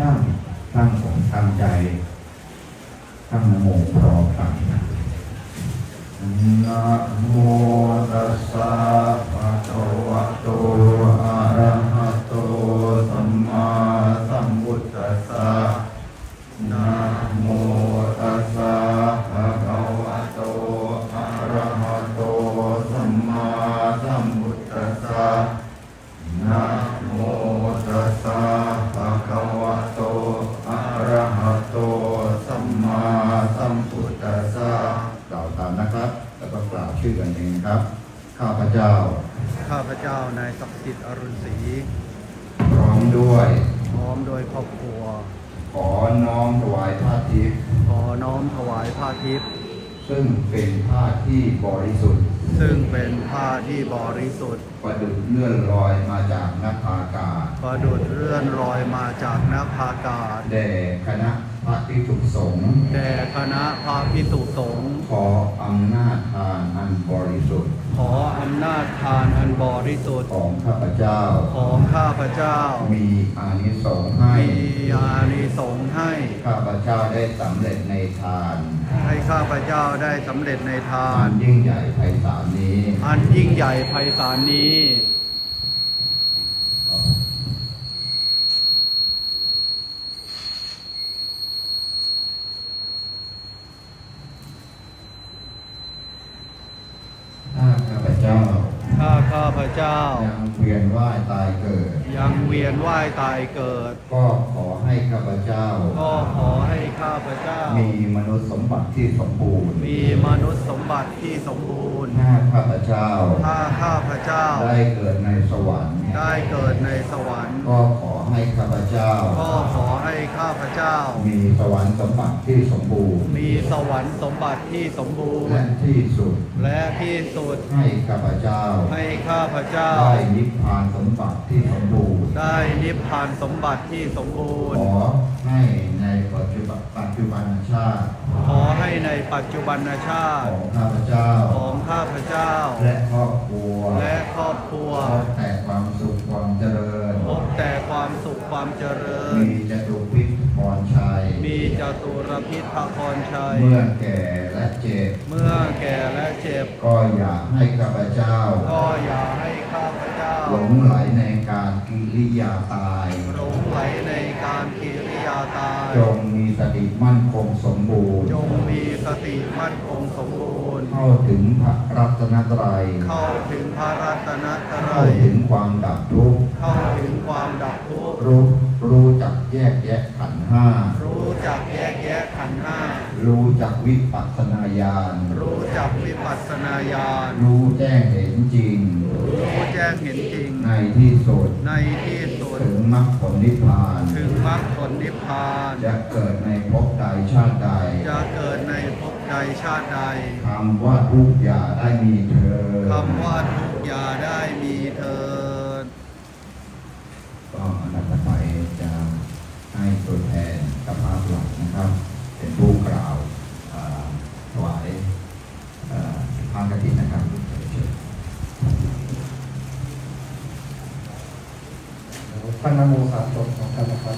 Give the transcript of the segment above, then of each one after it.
นั่งตั้งอกตั้งใจตั้งนโมพร้อมกันะนะโมตัสสะภะคะวะโตอะระหะโตสัมมาสัมพุทธัสสะนะโมตัสสะภะคะวะโตอะระหะโตสัมมาสัมพุทธัสสะนะ ชื่อกันเองครับ ข้าพเจ้า ข้าพเจ้านายศักดิ์สิทธิ์อรุณศรีพร้อมด้วย พร้อมโดยครอบครัว ขอน้อมถวายผ้าทิพย์ขอน้อมถวายผ้าทิพย์ซึ่งเป็นผ้าที่บริสุทธิ์ ซึ่งเป็นผ้าที่บริสุทธิ์ประดุจเลื่อนลอยมาจากนภาอากาศประดุดเลื่อนลอยมาจากนภาอากาศแด่คณะ พระภิกษุสงฆ์แด่คณะพระพิสุสงฆ์ขออำนาจทานอันบริสุทธิ์ ขออำนาจทานอันบริสุทธิ์ของข้าพเจ้า ของข้าพเจ้า มีอานิสงส์ให้มีอานิสงส์ให้ ข้าพเจ้าได้สำเร็จในทาน ให้ข้าพเจ้าได้สำเร็จในทาอันนยิ่งใหญ่ไพศาลนี้ อันยิ่งใหญ่ไพศาลนี้ ถ้าข้าพเจ้า ถ้าข้าพเจ้า ยังเวียนว่ายตายเกิด ยังเวียนว่ายตายเกิด ก็ขอให้ข้าพ เจ้า ก็ขอให้ข้าพเจ้า มีมนุษย์สมบัติที่สมบูรณ์ มีมนุษย์สมบัติที่สมบูรณ์ถ้าข้าพเจ้า ถ้าข้าพเจ้า ได้เกิดในสวรรค์ ได้เกิดในสวรรค์ ก็ขอ ให้ข้าพเจ้า ก็ขอให้ข้าพเจ้า มีสวรรค์สมบัติที่สมบูรณ์ มีสวรรค์สมบัติที่สมบูรและณ์ ที่สุดและที่สุดให้ข้าพเจ้า ให้ข้าพเจ้า ได้นิพพานสมบัติที่สมบูรณ์ ได้นิพพานสมบัติที่สมบูรขณ์ อให้ในปัจจุบันปัจจุบันชาติขอให้ในปัจจุบันชาขติ องข้าพเจ้า ของข้าพเจ้า และครอบครัวและครอบครัว พบแต่ความสุขความเจริญ พบแต่ความสุข ความเจริญ มีจตุพิษพรชัย มีจตุรพิษพระพรชัย เมื่อแก่และเจ็บ เมื่อแก่และเจ็บ ก็อยากให้ข้าพเจ้า ก็อย่าให้ข้าพเจ้า หลงไหลในการกิริยาตาย หลงไหลในการกิริยาตาย จงมีสติมั่นคงสมบูรณ์ จงมีสติมั่นคงสมบูรณ์ เข้าถึงพระรัตนตรัย เข้าถึงพระรัตนตรัเข้ายถึงความดับทุกข์ รู้รู้จักแยกแยะขันธ์ห้า รู้จักแยกแยะขันธ์ห้า รู้จักวิปัสสนาญาณ รู้จักวิปัสสนาญาณ รู้แจ้งเห็นจริง รู้แจ้งเห็นจริง ในที่สุด ในที่สุด ถึงมรรคผลนิพพาน ถึงมรรคผลนิพพาน จะเกิดในภพใดชาติใด จะเกิดในภพใดชาติใดคำว่าทุกอย่าได้มีเธอคำว่าทุกอย่าได้มีเธอญ ก็อันดับต่อไปจะให้ตัวแทนสภาพหลักนะครับ เป็นผู้กล่าวเอ่อถวายเอ่อทานกฐินนะครับเชิญ ตั้งนะโมสามจบของกันนะครับ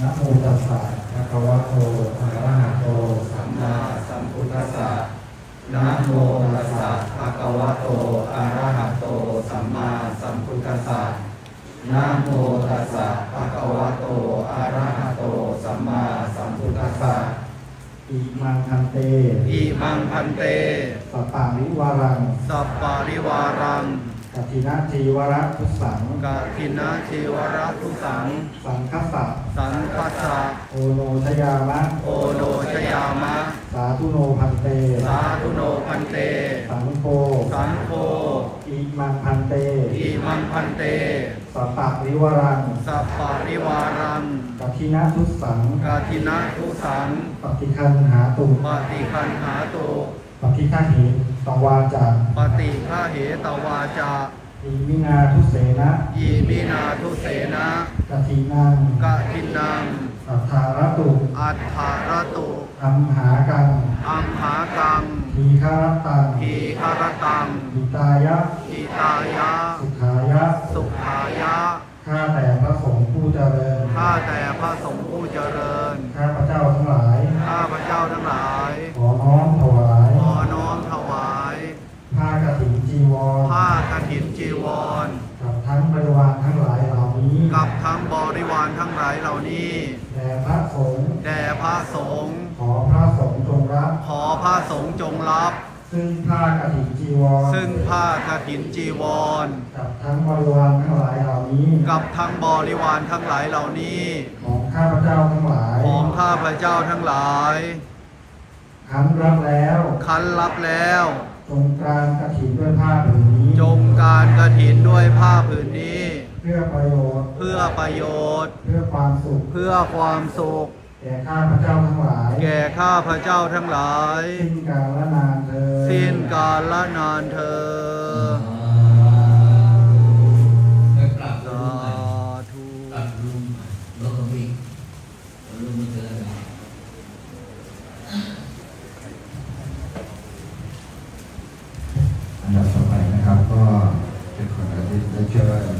นะโมตัสสะภะคะวะโตอะระหะโตสัมมาสัมพุทธัสสะนะโมตัสสะภะคะวะโตอะระหะโตสัมมาสัมพุทธัสสะ นะโมตัสสะภะคะวะโต อะระหะโต สัมมาสัมพุทธัสสะอิมังคันเตอิมังพันเต สปาริวารังสัปปาริวารังกัตินาจีวระทุสังกาทินาชีวรัตุสัง สังคัสสะสันพัสสะโอโนชยามะ โอโนชยามะ สาธุโนพันเต สาธุโนพันเต สังโฆสังโฆอิมังพันเต อิมังพันเต สัปปะริวรัง สัปปาริวารังกัทินาทุสังกาทินาทุสัง ปฏิคันหาตุปฏิคันหาตุ ปฏิฆาหิตังวาจาปฏิฆาเหตวาจาอิมินาทุเสนะยีมินาทุเสนะกัทินังกะทินังสัทธารตุอัฏฐารตุ อัมหากังอัมหากังทีฆารตังทีคารตังหิตายะอิตายะ สุขายะ สุขายะ ข้าแต่พระสงฆ์ผู้เจริญ ข้าแต่พระสงฆ์ผู้เจริญ ข้าพระเจ้าทั้งหลาย ข้าพระเจ้าทั้งหลาย ขอน้อมถวาย ขอน้อมถวาย ผ้ากฐินจีวร ผ้ากฐินจีวร กับทั้งบริวารทั้งหลายเหล่านี้ กับทั้งบริวารทั้งหลายเหล่านี้ แด่พระสงฆ์ แด่พระสงฆ์ ขอพระสงฆ์จงรับ ขอพระสงฆ์จงรับ ซึ่งผ้ากฐินจีวร ซึ่งผ้ากฐินจีวร กับทั้งบริวารทั้งหลายเหล่านี้ กับทั้งบริวารทั้งหลายเหล่านี้ ของข้าพเจ้าทั้งหลาย ของข้าพระเจ้าทั้งหลาย คันรับแล้ว คันรับแล้ว จงกรานกฐินด้วยผ้าผืนนี้ จงการกฐินด้วยผ้าผืนนี้ เพื่อประโยชน์ เพื่อประโยชน์ เพื่อความสุข เพื่อความสุข แก่ข้าพเจ้าทั้งหลาย แก่ข้าพระเจ้าทั้งหลาย สิ้นกาลนานเธอญสิ้นกาลละนานเธอญไปปรับสาลุงธุปรับลุงรถก็วิ่งลุงมันเจออะไรอันดับต่อไปนะครับก็เป็นคนที่ได้เชิญ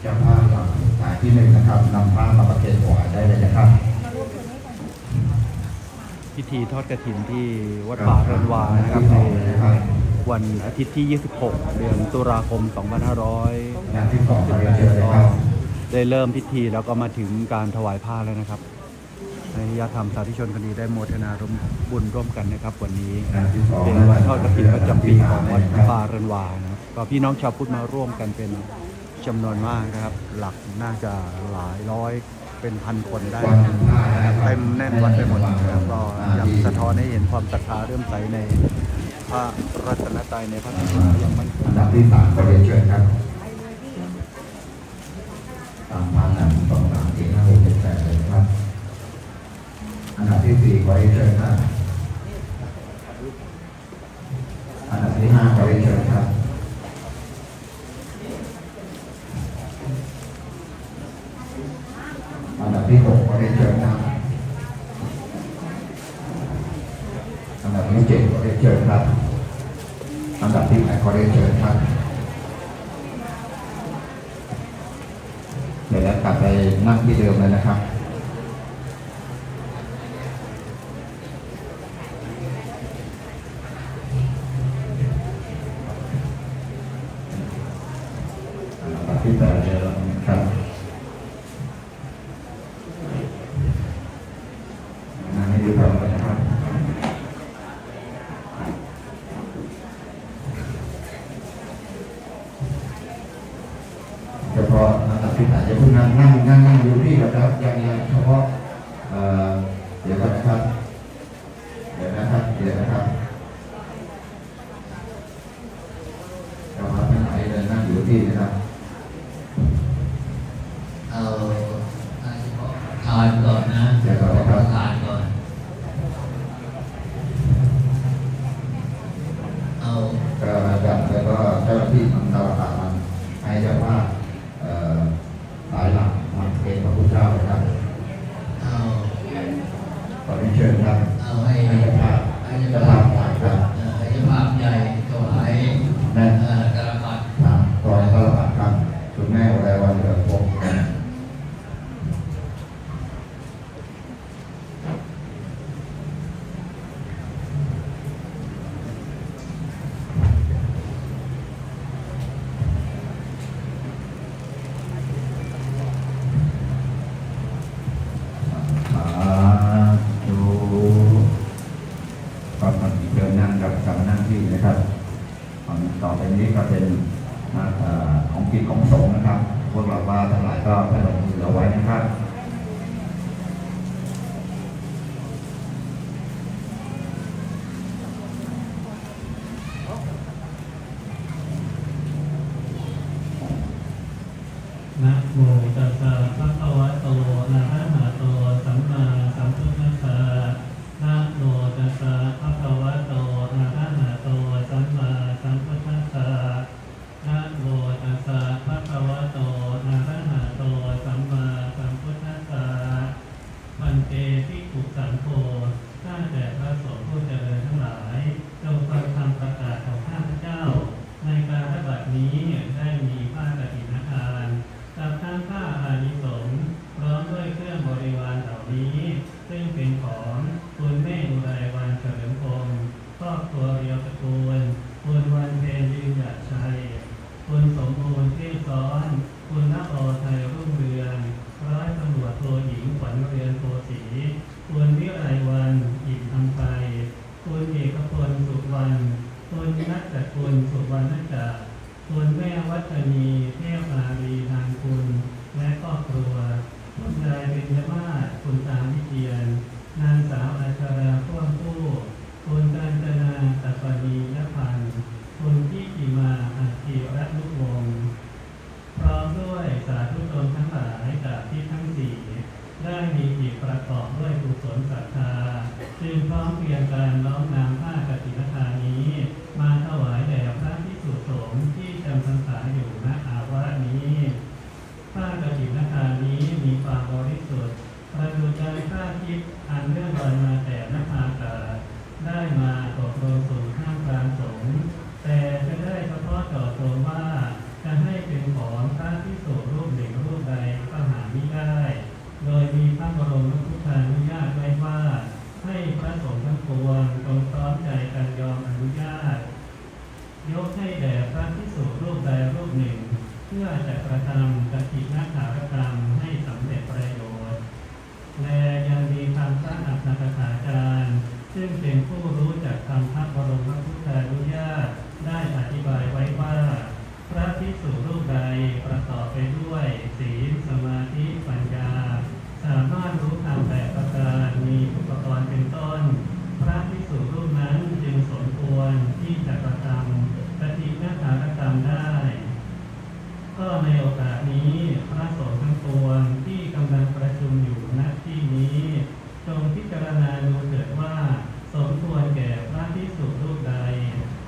เจ้าภาพหลักสายที่หนึ่งนะครับนำผ้ามาประเคนถวายได้เลยนะครับ พิธีทอดกระถินที่วัดป่าเรนวานะครับในวันอาทิตย์ที่ 26 เดือนตุลาคมสองขอเรียนเชิญเลย2568ครับก็ได้เริ่มพิธีแล้วก็มาถึงการถวายผ้าแล้วนะครับให้ญาติธรรมสาธุชนคนนี้ได้โมทนาร่วมบุญร่วมกันนะครับ วันนี้เป็นวันทอดกระถินประจำปีของวัดป่าเรนวานะครับก็พี่น้องชาวพุทธมาร่วมกันเป็นจำนวนมากนะครับ หลักน่าจะหลายร้อย เป็นพันคนได้เต็มแน่นวัดไปหมดนะครับก็ยังสะท้อนให้เห็นความศรัทธาเริ่มใสในพระรัตนตรัยในพระศาสนาอย่างมั่นคงอันดับที่สามขอเรียนเชิญครับตามมาหนึ่งสองสามสี่ห้าหกเจ็ดแปดเลยครับอันดับที่สี่ขอเรียนเชิญครับอันดับที่ห้าขอเรียนเชิญครับ อันดับที่หกขอเรียนเชิญครับ อันดับที่เจ็ดขอเรียนเชิญครับ อันดับที่แปดขอเรียนเชิญครับเดี๋ยวแล้วกลับไปนั่งที่เดิมเลยนะครับ อันดับที่แปดเดี๋ยวเราครับนั่งให้ดูพร้อมกันะครับเฉพาะอันดับที่แปดจะพิ่งนั่งนั่งนั่งอยู่ที่นะครับยังยังเฉพาะเอ่อเดี๋ยวก่อนนะครับ เดี๋ยวนะครับเดี๋ยวนะครับเฉพาะทั้งหลายเลยนั่งอยู่ที่นะครับ เอาเอาเฉพาะทานก่อนนะ เดี๋ยวก่อนนะครับ ทานก่อน เอา ก็อาจารย์แล้วก็เจ้าหน้าที่ทำตลาดมันให้เจ้าว่าพเอ่อ สายหลักมันเป็นพระพุทธเจ้านะครับเอาขอเรียนเชิญครับเอาให้ให้เจ้าภาพให้เจ้าเจ้าภาภาพ พ ถ่ายครับ เอ่อให้เจ้าภาพใหญ่ถวาย แน่ เอ่อกระมัด ถามตอนตลาดครับคุณแม่วราวันเหลือพงศ์ สาธุก็มาเดินนั่งกับกับนั่งที่นะครับต่อไปนี้ก็เป็นมาเอ่อของกิจของสงฆ์นะครับ พวกเราว่าทั้งหลายก็พนมมือเอาไว้นะครับ นะโมตัสสะภะคะวะโตอะระหะโตสัมมาสัมพุทธัสสะนะโมตัสสะภะคะวะโตอะระหะโตสัมมาสัมพุทธัสสะนะโมตัสสะภะคะวะโตอะระหะโตสัมมาสัมพุทธัสสะมันเตภิ กุสังโฆข้าแต่พระสงฆ์ผู้เจริญทั้งหลาย รเรียนโพสีคุณวิายวันอิ่มทำไปคุณเอกพลสุวรรณคุณนักจักุลสุวรรณจักรคุณแม่วัฒนีเทพารีนางคุณ จึงพร้อมเพรียงการน้อมนำผ้ากฐินทานนี้ มาถวายแด่พระพิสุสงฆ์ที่จำพรรษาอยู่ณอาวาสนี้ ผ้ากฐินทานนี้มีความบริสุทธิ์ประดุจใจผ้าทิพย์อันเลื่อนลอยมาแต่นภาอากาศได้มาตกลงสู่ท่ามกลางสงฆ์แต่จะได้เฉพาะเจาะจงว่า จะให้เป็นของพระพิสุรูปหนึ่งรูปใดก็หาไม่ได้ โดยมีพระบรมพุทธานุญาตไว้ว่า ให้พระสงฆ์ทั้งปวงจงพร้อมใจกันยอมอนุญาต ยกให้แด่พระพิสุรูปใดรูปหนึ่ง เพื่อจะกระทำกฐินาถารกรรมให้สำเร็จประโยชน์ และยังมีคำพระอัฏฐกถาจารย์ ซึ่งเป็นผู้ รู้จักคำพระบรมพุทธานุญาตได้อธิบายไว้ว่า พระภิกษุรูปใดประกอบไปด้วยศีลสมาธิปัญญา สามารถรู้ธรรมแปดประการมีอุปกรณ์เป็นต้น พระภิกษุรูปนั้นจึงสมควรที่จะกระทำปฏิฆาถารกรรมได้ ก็ในโอกาสนี้พระสงฆ์ทั้งปวงที่กำลังประชุมอยู่ณที่นี้ จงพิจารณาดูเถิดว่า สมควรแก่พระพิสุรูปใด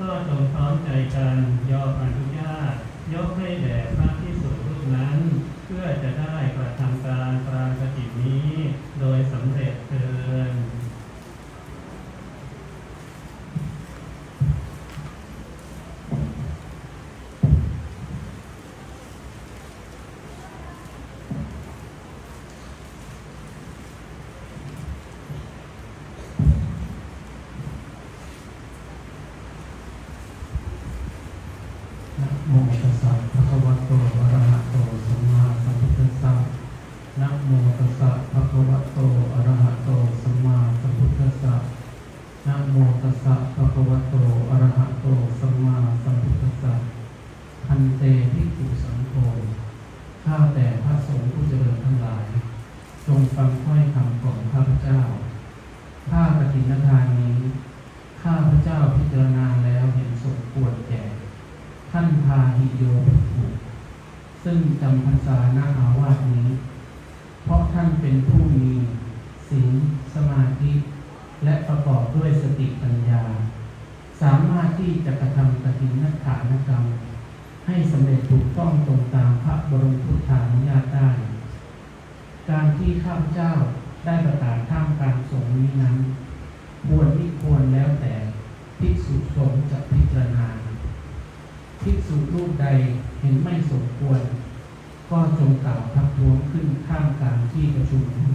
ก็จงพร้อมใจกันยอมอนุญาต ยกให้แด่พระพิสุรูปนั้น เพื่อจะได้กระทำการปรางกตินี้ โดยสำเร็จเทิน นะโมตัสสะภะคะวะโตอะระหะโตสัมมาสัมพุทธัสสะนะโมตัสสะภะคะวะโตอะระหะโตสัมมาสัมพุทธัสสะนะโมตัสสะภะคะวะโตอะระหะโตสัมมาสัมพุทธัสสะพันเตภิกขุสังโฆข้าแต่พระสงฆ์ผู้เจริญทั้งหลาย จงฟังถ้อยคำของข้าพเจ้า ข้ากฐินทานนี้ ข้าพเจ้าพิจารณาแล้วเห็นสมควรแก่ ท่านพาหิโยภิกขุซึ่งจำพรรษาหน้าอาวาสนี้ เพราะท่านเป็นผู้มีศีลสมาธิ และประกอบด้วยสติปัญญา สามารถที่จะกระทำกฐินนักขานกรรม ให้สำเร็จถูกต้องตรงตามพระบรมพุทธานุญาตได้ การที่ข้าพเจ้าได้ประกาศท่ามกลางสงฆ์นี้นั้น ควรไม่ควรแล้วแต่ภิกษุสงฆ์จะพิจารณาภิกษุรูปใดเห็นไม่สมควร ก็จงกล่าวทักท้วงขึ้นข้ามกลางที่ประชุมนี้